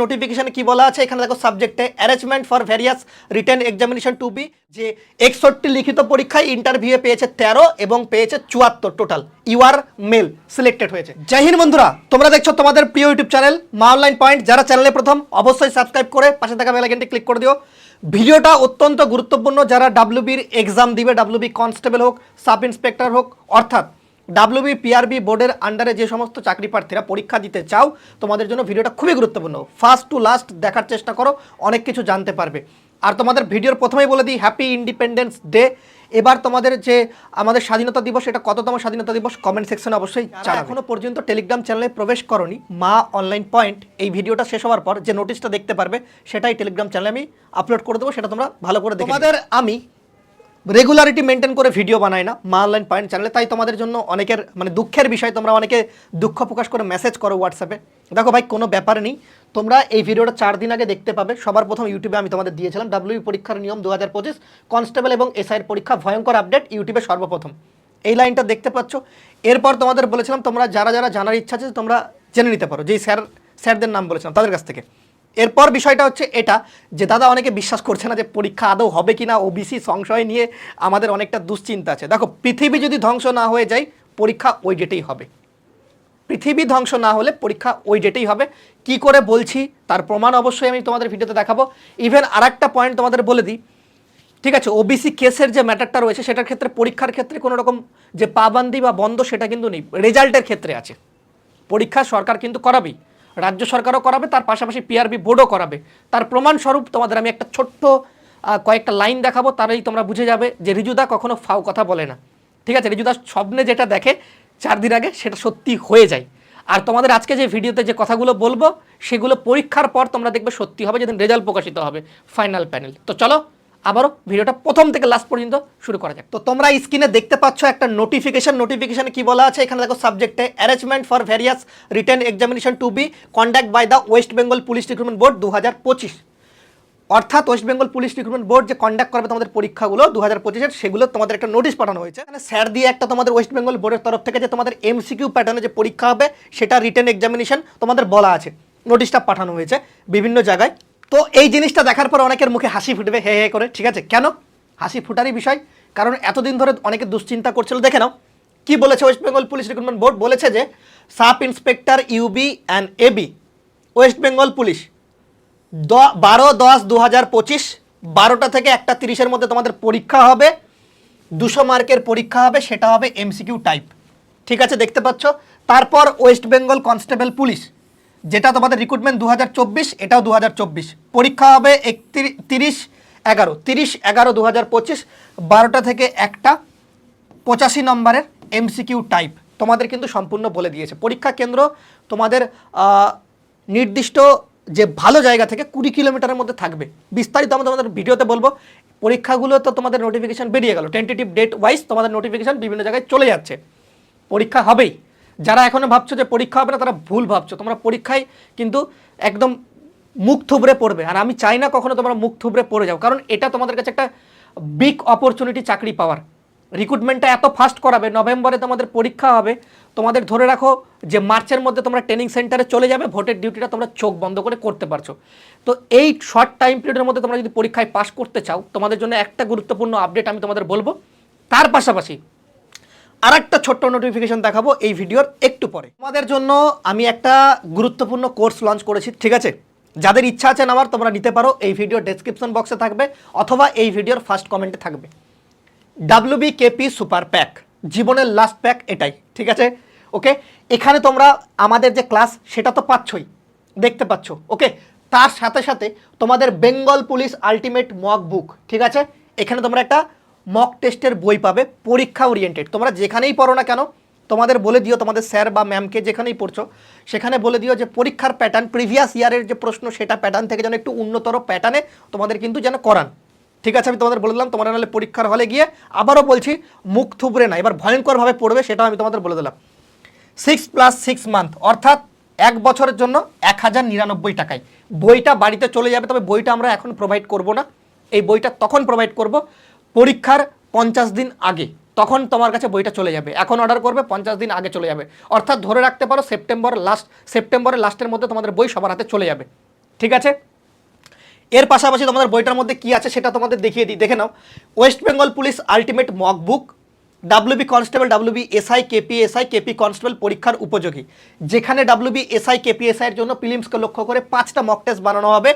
নোটিফিকেশনে কি বলা আছে? এখানে দেখো সাবজেক্টে arrangement for various written examination to be যে একষট্টি লিখিত পরীক্ষায় ইন্টারভিউয়ে পেয়েছে তেরো এবং পেয়েছে চুয়াত্তর total U R male selected হয়েছে। জয় হিন্দ বন্ধুরা, তোমরা দেখছ তোমাদের প্রিয় YouTube channel Maa online point যারা চ্যানেলে প্রথম, অবশ্যই সাবস্ক্রাইব করে পাশে থাকা বেলাইকনটি ক্লিক করে দিও। ভিডিওটা অত্যন্ত গুরুত্বপূর্ণ। যারা ডাব্লিউবির এক্সাম দিবে ডাব্লিউবি কনস্টেবল হোক সাব ইন্সপেক্টর হোক, অর্থাৎ ডাব্লিউবি পিআরবি বোর্ডের আন্ডারে যে সমস্ত চাকরি প্রার্থীরা পরীক্ষা দিতে চাও তোমাদের জন্য ভিডিওটা খুবই গুরুত্বপূর্ণ। ফার্স্ট টু লাস্ট দেখার চেষ্টা করো অনেক কিছু জানতে পারবে। আর তোমাদের ভিডিওর প্রথমেই বলে দিই হ্যাপি ইন্ডিপেন্ডেন্স ডে এবার তোমাদের যে আমাদের স্বাধীনতা দিবস এটা কততম স্বাধীনতা দিবস কমেন্ট সেকশনে অবশ্যই এখনও পর্যন্ত টেলিগ্রাম চ্যানেলে প্রবেশ করনি মা অনলাইন পয়েন্ট এই ভিডিওটা শেষ হওয়ার পর যে নোটিশটা দেখতে পারবে সেটাই টেলিগ্রাম চ্যানেলে আমি আপলোড করে দেবো সেটা তোমরা ভালো করে দেখে তোমাদের আমি রেগুলারিটি মেনটেন করে ভিডিও বানাই না মা অনলাইন পয়েন্ট চ্যানেলে তাই তোমাদের জন্য অনেকের মানে দুঃখের বিষয়, তোমরা অনেকে দুঃখ প্রকাশ করে মেসেজ করো হোয়াটসঅ্যাপে দেখো ভাই, কোনো ব্যাপার নেই। তোমরা এই ভিডিওটা চার দিন আগে দেখতে পাবে। সবার প্রথম ইউটিউবে আমি তোমাদের দিয়েছিলাম। ডাব্লিউ পরীক্ষার নিয়ম দু হাজার পঁচিশ। কনস্টেবল এবং এসআইয়ের পরীক্ষা, ভয়ঙ্কর আপডেট ইউটিউবে সর্বপ্রথম। এই লাইনটা দেখতে পাচ্ছ। এরপর তোমাদের বলেছিলাম, তোমরা যারা যারা জানার ইচ্ছা আছে, তোমরা জেনে নিতে পারো। যেই স্যার স্যারদের নাম বলেছিলাম, তাদের কাছ থেকে। এরপর বিষয়টা হচ্ছে এটা, যে দাদা অনেকে বিশ্বাস করছে না যে পরীক্ষা আদৌ হবে কি না ওবিসি সংশয় নিয়ে আমাদের অনেকটা দুশ্চিন্তা আছে। দেখো, পৃথিবী যদি ধ্বংস না হয়ে যায়, পরীক্ষা ওই ডেটেই হবে। পৃথিবী ধ্বংস না হলে পরীক্ষা ওই ডেটেই হবে। কি করে বলছি, তার প্রমাণ অবশ্যই আমি তোমাদের ভিডিওতে দেখাবো। ইভেন আর একটা পয়েন্ট তোমাদের বলে দিই। ঠিক আছে ওবিসি কেসের যে ম্যাটারটা রয়েছে, সেটার ক্ষেত্রে, পরীক্ষার ক্ষেত্রে কোনো রকম যে পাবান্দি বা বন্ধ, সেটা কিন্তু নেই। রেজাল্টের ক্ষেত্রে আছে। পরীক্ষা সরকার কিন্তু করাবেই। রাজ্য সরকারও করাবে, তার পাশাপাশি পিআরবি বোর্ডও করাবে। তার প্রমাণস্বরূপ তোমাদের আমি একটা ছোট্ট কয়েকটা লাইন দেখাবো, তারাই তোমরা বুঝে যাবে যে রিজুদা কখনো ফাও কথা বলে না। ঠিক আছে? রিজুদা স্বপ্নে যেটা দেখে চার দিন আগে সেটা সত্যি হয়ে যায়। আর তোমাদের আজকে যে ভিডিওতে যে কথাগুলো বলব, সেগুলো পরীক্ষার পর তোমরা দেখবে সত্যি হবে, যেদিন রেজাল্ট প্রকাশিত হবে, ফাইনাল প্যানেল। তো চলো আবারও ভিডিওটা প্রথম থেকে লাস্ট পর্যন্ত শুরু করা যাক। তো তোমরা স্ক্রিনে দেখতে পাচ্ছ একটা নোটিফিকেশন নোটিফিকেশনে কি বলা আছে? এখানে দেখো সাবজেক্টে arrangement for various written examination to be conduct by the West Bengal police recruitment board দু হাজার পঁচিশ। অর্থাৎ West Bengal police recruitment board যে কন্ডাক্ট করবে তোমাদের পরীক্ষাগুলো দু হাজার পঁচিশের, সেগুলো তোমাদের একটা নোটিশ পাঠানো হয়েছে। এখানে স্যার দিয়ে একটা তোমাদের ওয়েস্ট বেঙ্গল বোর্ডের তরফ থেকে যে তোমাদের এমসিকিউ প্যাটার্নে যে পরীক্ষা হবে, সেটা রিটেন এক্সামিনেশন তোমাদের বলা আছে। নোটিশটা পাঠানো হয়েছে বিভিন্ন জায়গায়। তো এই জিনিসটা দেখার পর অনেকের মুখে হাসি ফুটবে, হে হে, করে। ঠিক আছে? কেন? হাসি ফুটারই বিষয়। কারণ এতদিন ধরে অনেকে দুশ্চিন্তা করছিল। দেখে নাও, কি বলেছে West Bengal police recruitment board বলেছে যে, sub inspector UB and AB West Bengal police দ, বারো দশ দু হাজার পঁচিশ, বারোটা থেকে একটা তিরিশের মধ্যে তোমাদের পরীক্ষা হবে। দুশো মার্কের পরীক্ষা হবে, সেটা হবে এমসিকিউ টাইপ ঠিক আছে? দেখতে পাচ্ছ? তারপর ওয়েস্ট বেঙ্গল কনস্টেবল পুলিশ যেটা তোমাদের রিক্রুটমেন্ট দু হাজার চব্বিশ, এটাও দু হাজার চব্বিশ। পরীক্ষা হবে একত্রিশ তিরিশ এগারো। তিরিশ এগারো দু হাজার পঁচিশ, বারোটা থেকে একটা পঁচাশি নম্বরের এমসিকিউ টাইপ তোমাদের কিন্তু সম্পূর্ণ বলে দিয়েছে। পরীক্ষা কেন্দ্র তোমাদের নির্দিষ্ট যে ভালো জায়গা থেকে কুড়ি কিলোমিটারের মধ্যে থাকবে। বিস্তারিত আমরা তোমাদের ভিডিওতে বলব। পরীক্ষাগুলো তো তোমাদের নোটিফিকেশান বেরিয়ে গেল। টেন্টেটিভ ডেট ওয়াইজ তোমাদের নোটিফিকেশন বিভিন্ন জায়গায় চলে যাচ্ছে। পরীক্ষা হবেই। যারা এখনও ভাবছ যে পরীক্ষা হবে না, তারা ভুল ভাবছ। তোমরা পরীক্ষায় কিন্তু একদম মুখ থুবড়ে পড়বে। আর আমি চাই না কখনো তোমরা মুখ থুবড়ে পড়ে যাও, কারণ এটা তোমাদের কাছে একটা বিগ অপরচুনিটি চাকরি পাওয়ার। রিক্রুটমেন্টটা এত ফাস্ট করাবে, নভেম্বরে তোমাদের পরীক্ষা হবে। তোমাদের ধরে রাখো যে মার্চের মধ্যে তোমরা ট্রেনিং সেন্টারে চলে যাবে ভোটের ডিউটিটা তোমরা চোখ বন্ধ করে করতে পারছ। তো এই শর্ট টাইম পিরিয়ডের মধ্যে তোমরা যদি পরীক্ষায় পাশ করতে চাও, তোমাদের জন্য একটা গুরুত্বপূর্ণ আপডেট আমি তোমাদের বলব। তার পাশাপাশি আর একটা ছোট্ট নোটিফিকেশন দেখাবো এই ভিডিওর একটু পরে। তোমাদের জন্য আমি একটা গুরুত্বপূর্ণ কোর্স লঞ্চ করেছি, ঠিক আছে? যাদের ইচ্ছা আছে নেওয়ার, তোমরা নিতে পারো। এই ভিডিও ডেসক্রিপশন বক্সে থাকবে, অথবা এই ভিডিওর ফার্স্ট কমেন্টে থাকবে। ডাব্লিউবি কেপি সুপার প্যাক জীবনের লাস্ট প্যাক এটাই, ঠিক আছে? ওকে এখানে তোমরা আমাদের যে ক্লাস সেটা তো পাচ্ছই, দেখতে পাচ্ছ ওকে তার সাথে সাথে তোমাদের Bengal police ultimate mock book ঠিক আছে? এখানে তোমরা একটা মক টেস্টের বই পাবে, পরীক্ষা ওরিয়েন্টেড তোমরা যেখানেই পড়ো না কেন, তোমাদের বলে দিও, তোমাদের স্যার বা ম্যামকে যেখানেই পড়ছো, সেখানে বলে দিও যে পরীক্ষার প্যাটার্ন প্রিভিয়াস ইয়ারের যে প্রশ্ন, সেটা প্যাটার্ন থেকে যেন একটু উন্নতর প্যাটার্নে তোমাদের কিন্তু যেন করান। ঠিক আছে, আমি তোমাদের বলে দিলাম, তোমরা নাহলে পরীক্ষার হলে গিয়ে আবারও বলছি, মুখ থুবড়ে না, এবার ভয়ঙ্করভাবে পড়বে, সেটাও আমি তোমাদের বলে দিলাম। সিক্স প্লাস সিক্স মান্থ অর্থাৎ এক বছরের জন্য এক হাজার নিরানব্বই টাকায়। বইটা বাড়িতে চলে যাবে, তবে বইটা আমরা এখন প্রোভাইড করব না। এই বইটা তখন প্রোভাইড করব পরীক্ষার পঞ্চাশ দিন আগে, তখন তোমার কাছে বইটা চলে যাবে। এখন অর্ডার করবে, পঞ্চাশ দিন আগে চলে যাবে। অর্থাৎ ধরে রাখতে পারো, সেপ্টেম্বর লাস্ট সেপ্টেম্বরের লাস্টের মধ্যে তোমাদের বই সবার হাতে চলে যাবে। ঠিক আছে? এর পাশাপাশি তোমাদের বইটার মধ্যে কি আছে সেটা তোমাদের দেখিয়ে দিই। দেখে নাও। West Bengal police ultimate mock book WB constable WB SI KP SI KP constable পরীক্ষার উপযোগী। যেখানে ডাব্লিউবি এসআই কেপি এসআই এর জন্য প্রিলিমসকে লক্ষ্য করে পাঁচটা মক টেস্ট বানানো হবে।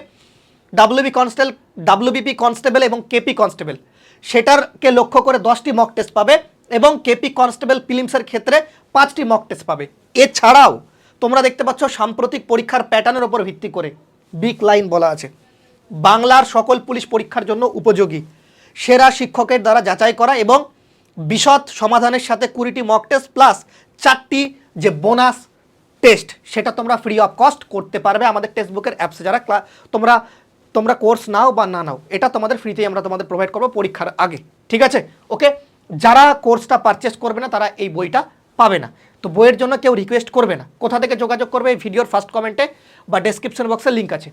ডাব্লিউবি কনস্টেবল ডাব্লিউবিপি কনস্টেবল এবং কেপি কনস্টেবল সেটারকে লক্ষ্য করে দশটি মক টেস্ট পাবে এবং কেপি কনস্টেবল ফিলিমসের ক্ষেত্রে পাঁচটি মক টেস্ট পাবে। এছাড়াও তোমরা দেখতে পাচ্ছ সাম্প্রতিক পরীক্ষার প্যাটার্নের ওপর ভিত্তি করে বিগ লাইন বলা আছে। বাংলার সকল পুলিশ পরীক্ষার জন্য উপযোগী। সেরা শিক্ষকের দ্বারা যাচাই করা এবং বিশদ সমাধানের সাথে কুড়িটি মক টেস্ট প্লাস চারটি যে বোনাস টেস্ট সেটা তোমরা ফ্রি অফ কস্ট করতে পারবে আমাদের টেক্সট বুকের অ্যাপসে যারা তোমরা তোমরা কোর্স নাও বা না নাও, এটা তোমাদের ফ্রিতেই আমরা তোমাদের প্রোভাইড করব পরীক্ষার আগে, ঠিক আছে? ওকে যারা কোর্সটা পারচেস করবে না, তারা এই বইটা পাবে না। তো বইয়ের জন্য কেউ রিকোয়েস্ট করবে না। কোথা থেকে যোগাযোগ করবে, এই ভিডিওর ফার্স্ট কমেন্টে বা ডেসক্রিপশন বক্সের লিঙ্ক আছে।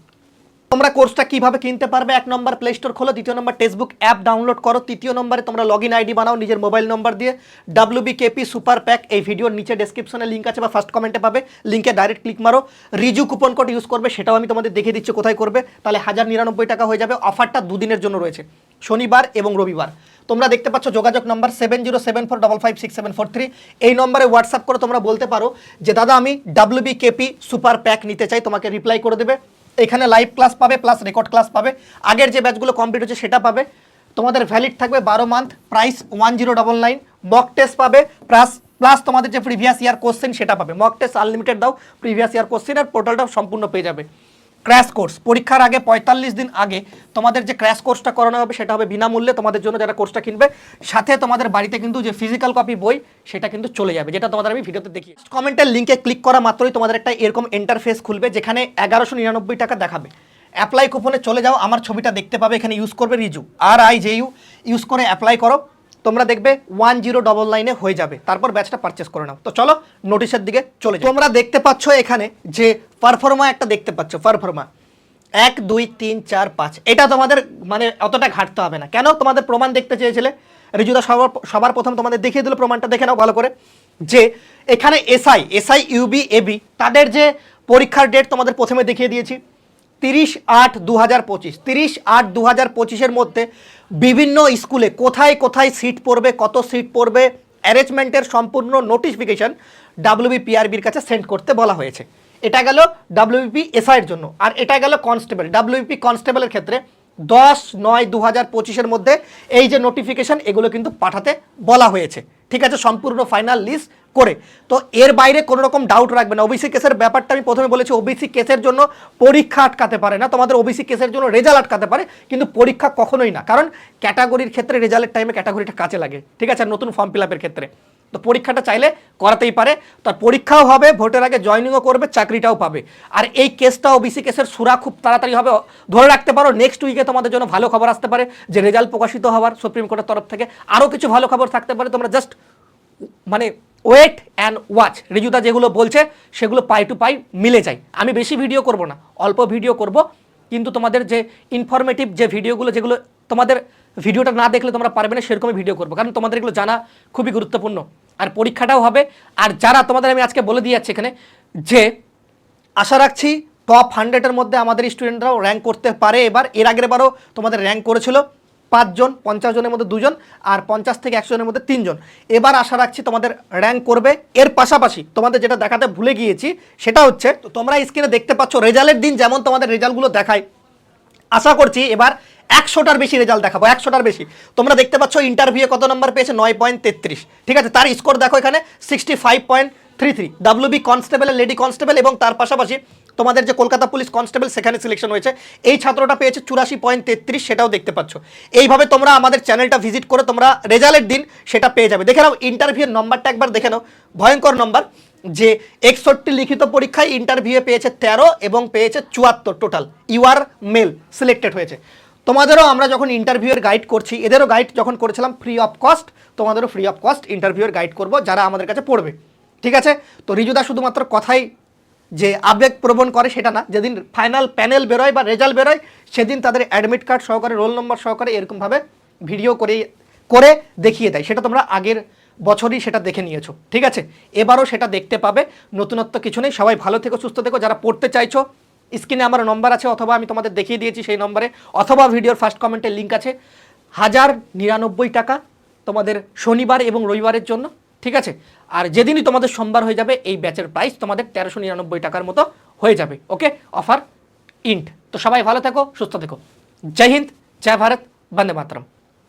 তোমরা কোর্সটা কীভাবে কিনতে পারবে? এক নম্বর প্লে স্টোর খোলো, দ্বিতীয় নম্বর টেক্সটবুক অ্যাপ ডাউনলোড করো, তৃতীয় নম্বরে তোমরা লগ আইডি বানাও, নিজের মোবাইল নম্বর দিয়ে ডাব্লিউ কেপি সুপার প্যাক এই ভিডিওর নিচে ডেসক্রিপশনে লিঙ্ক আছে বা ফার্স্ট কমেন্টে পাবে লিঙ্কে ডাইরেক্ট ক্লিক মারো। রিজু কুপন কোড ইউজ করবে, সেটাও আমি তোমাদের দেখিয়ে দিচ্ছি কোথায় করবে। তাহলে হাজার নিরানব্বই টাকা হয়ে যাবে অফারটা দুদিনের জন্য রয়েছে, শনিবার এবং রবিবার। তোমরা দেখতে পাচ্ছ যোগাযোগ number seven zero seven four double five six seven four three এই নম্বরে হোয়াটসঅ্যাপ করে তোমরা বলতে পারো যে, দাদা, আমি ডাব্লিউ কেপি সুপার প্যাক নিতে চাই। তোমাকে রিপ্লাই করে দেবে। এখানে লাইভ ক্লাস পাবে প্লাস রেকর্ড ক্লাস পাবে। আগের যে ব্যাচগুলো কমপ্লিট হচ্ছে সেটা পাবে। তোমাদের ভ্যালিড থাকবে বারো month price one zero double nine mock test পাবে প্লাস প্লাস তোমাদের যে প্রিভিয়াস ইয়ার কোশ্চেন সেটা পাবে। মক টেস্ট আনলিমিটেড দাও প্রিভিয়াস ইয়ার কোশ্চেন আর পোর্টালটা সম্পূর্ণ পেয়ে যাবে। ক্র্যাশ কোর্স পরীক্ষার আগে পঁয়তাল্লিশ দিন আগে তোমাদের যে ক্র্যাশ কোর্সটা করানো হবে সেটা হবে বিনামূল্যে তোমাদের জন্য যারা কোর্সটা কিনবে, সাথে তোমাদের বাড়িতে কিন্তু যে ফিজিক্যাল কপি বই, সেটা কিন্তু চলে যাবে, যেটা তোমাদের আমি ভিডিওতে দেখি কমেন্টের লিঙ্কে ক্লিক করা মাত্রই তোমাদের একটা এরকম ইন্টারফেস খুলবে, যেখানে এগারোশো নিরানব্বই টাকা দেখাবে। অ্যাপ্লাই কুপনে চলে যাও, আমার ছবিটা দেখতে পাবে, এখানে ইউজ করবে Riju R I J U use করে অ্যাপ্লাই করো। তোমরা দেখবে ওয়ান জিরো ডবল নাইনে হয়ে যাবে। তারপর ব্যাচটা পারচেস করে নাও। তো চলো নোটিশের দিকে চলে তোমরা দেখতে পাচ্ছ এখানে যে পারফর্মা একটা দেখতে পাচ্ছ পারফর্মা এক, দুই, তিন, চার, পাঁচ। এটা তোমাদের মানে অতটা ঘাটতে হবে না। কেন? তোমাদের প্রমাণ দেখতে চেয়েছিলে। রিজুদা সবার সবার প্রথম তোমাদের দেখিয়ে দিল প্রমাণটা, দেখে নাও ভালো করে। যে এখানে এসআই এসআই ইউবি এবি তাদের যে পরীক্ষার ডেট তোমাদের প্রথমে দেখিয়ে দিয়েছি। তিরিশ আট দু হাজার পঁচিশ, তিরিশ আট দু হাজার পঁচিশের মধ্যে বিভিন্ন স্কুলে কোথায় কোথায় সিট পড়বে, কত সিট পড়বে, অ্যারেঞ্জমেন্টের সম্পূর্ণ নোটিফিকেশন ডাব্লিউবিপিআরবির কাছে সেন্ড করতে বলা হয়েছে। এটা গেল ডাব্লিউবিপি এসআইয়ের জন্য। আর এটা গেল কনস্টেবল, ডাব্লিউবিপি কনস্টেবলের ক্ষেত্রে দশ নয় দু হাজার পঁচিশের মধ্যে এই যে নোটিফিকেশন, এগুলো কিন্তু পাঠাতে বলা হয়েছে। ঠিক আছে, সম্পূর্ণ ফাইনাল লিস্ট করে। তো এর বাইরে কোনো রকম ডাউট রাখবে না। ওবিসি কেসের ব্যাপারটা আমি প্রথমে বলেছি ওবিসি কেসের জন্য পরীক্ষা আটকাতে পারে না। তোমাদের ওবিসি কেসের জন্য রেজাল্ট আটকাতে পারে, কিন্তু পরীক্ষা কখনোই না। কারণ ক্যাটাগরির ক্ষেত্রে রেজাল্টের টাইমে ক্যাটাগরিটা কাজে লাগে। ঠিক আছে নতুন ফর্ম ফিল আপের ক্ষেত্রে। তো পরীক্ষাটা চাইলে করাতেই পারে। তার পরীক্ষাও হবে, ভোটের আগে জয়নিংও করবে, চাকরিটাও পাবে। আর এই কেসটা ওবিসি কেসের সুরা খুব তাড়াতাড়ি হবে। ধরে রাখতে পারো নেক্সট উইকে তোমাদের জন্য ভালো খবর আসতে পারে, যে রেজাল্ট প্রকাশিত হওয়ার সুপ্রিম কোর্টের তরফ থেকে। আরও কিছু ভালো খবর থাকতে পারে, তোমরা জাস্ট মানে ওয়েট অ্যান্ড ওয়াচ। রিজুদা যেগুলো বলছে, সেগুলো পাই টু পাই মিলে যায়। আমি বেশি ভিডিও করব না, অল্প ভিডিও করব। কিন্তু তোমাদের যে ইনফরমেটিভ যে ভিডিওগুলো, যেগুলো তোমাদের ভিডিওটা না দেখলে তোমরা পারবে না, সেরকমই ভিডিও করব। কারণ তোমাদের এগুলো জানা খুবই গুরুত্বপূর্ণ। আর পরীক্ষাটাও হবে। আর যারা তোমাদের আমি আজকে বলে দিয়ে যাচ্ছি এখানে, যে আশা রাখছি টপ হান্ড্রেডের মধ্যে আমাদের স্টুডেন্টরাও র্যাঙ্ক করতে পারে। এবার এর আগের বারও তোমাদের র্যাঙ্ক করেছিল। পাঁচজন, পঞ্চাশ জনের মধ্যে দুজন আর পঞ্চাশ থেকে একশো জনের মধ্যে তিনজন। এবার আশা রাখছি তোমাদের র্যাঙ্ক করবে। এর পাশাপাশি তোমাদের যেটা দেখাতে ভুলে গিয়েছি, সেটা হচ্ছে তো তোমরা স্ক্রিনে দেখতে পাচ্ছ রেজাল্টের দিন যেমন তোমাদের রেজাল্টগুলো দেখায়। আশা করছি এবার একশোটার বেশি রেজাল্ট দেখাবো, একশোটার বেশি। তোমরা দেখতে পাচ্ছ ইন্টারভিউ কত নম্বর পেয়েছে? নয় পয়েন্ট তেত্রিশ। ঠিক আছে? তার স্কোর দেখো এখানে sixty five point three three WB constable lady constable এবং তার পাশাপাশি তোমাদের যে কলকাতা পুলিশ কনস্টেবল সেখানে সিলেকশন হয়েছে, এই ছাত্রটা পেয়েছে চুরাশি পয়েন্ট তেত্রিশ, সেটাও দেখতে পাচ্ছ। এইভাবে তোমরা আমাদের চ্যানেলটা ভিজিট করে তোমরা রেজাল্টের দিন সেটা পেয়ে যাবে। দেখে নাও ইন্টারভিউয়ের নম্বরটা একবার দেখে নাও। ভয়ঙ্কর নম্বর যে একষট্টি লিখিত পরীক্ষায় ইন্টারভিউয়ে পেয়েছে তেরো এবং পেয়েছে চুয়াত্তর total U R male selected হয়েছে। তোমাদেরও আমরা যখন ইন্টারভিউয়ের গাইড করছি, এদেরও গাইড যখন করেছিলাম ফ্রি অফ কস্ট তোমাদেরও ফ্রি অফ কস্ট ইন্টারভিউয়ের গাইড করব যারা আমাদের কাছে পড়বে। ঠিক আছে? তো রিজুদা শুধুমাত্র কথাই যে আবেগ প্রবণ করে সেটা না। যেদিন ফাইনাল প্যানেল বেরোয় বা রেজাল্ট বেরোয়, সেদিন তাদের অ্যাডমিট কার্ড সহকারে রোল নম্বর সহকারে এরকমভাবে ভিডিও করে করে দেখিয়ে দেয়। সেটা তোমরা আগের বছরই সেটা দেখে নিয়েছো। ঠিক আছে? এবারও সেটা দেখতে পাবে। নতুনত্ব কিছু নেই। সবাই ভালো থেকো, সুস্থ থেকো। যারা পড়তে চাইছো স্ক্রিনে আমার নম্বর আছে, অথবা আমি তোমাদের দেখিয়ে দিয়েছি সেই নম্বরে অথবা ভিডিওর ফার্স্ট কমেন্টে লিঙ্ক আছে। হাজার নিরানব্বই টাকা তোমাদের শনিবার এবং রবিবারের জন্য ঠিক আছে? আর যেদিনই তোমাদের সোমবার হয়ে যাবে, এই ব্যাচের প্রাইস তোমাদের তেরোশো নিরানব্বই টাকার মতো হয়ে যাবে ওকে অফার ইন্ট তো সবাই ভালো থেকো, সুস্থ থেকো। জয় হিন্দ, জয় ভারত, বন্দে মাতরম।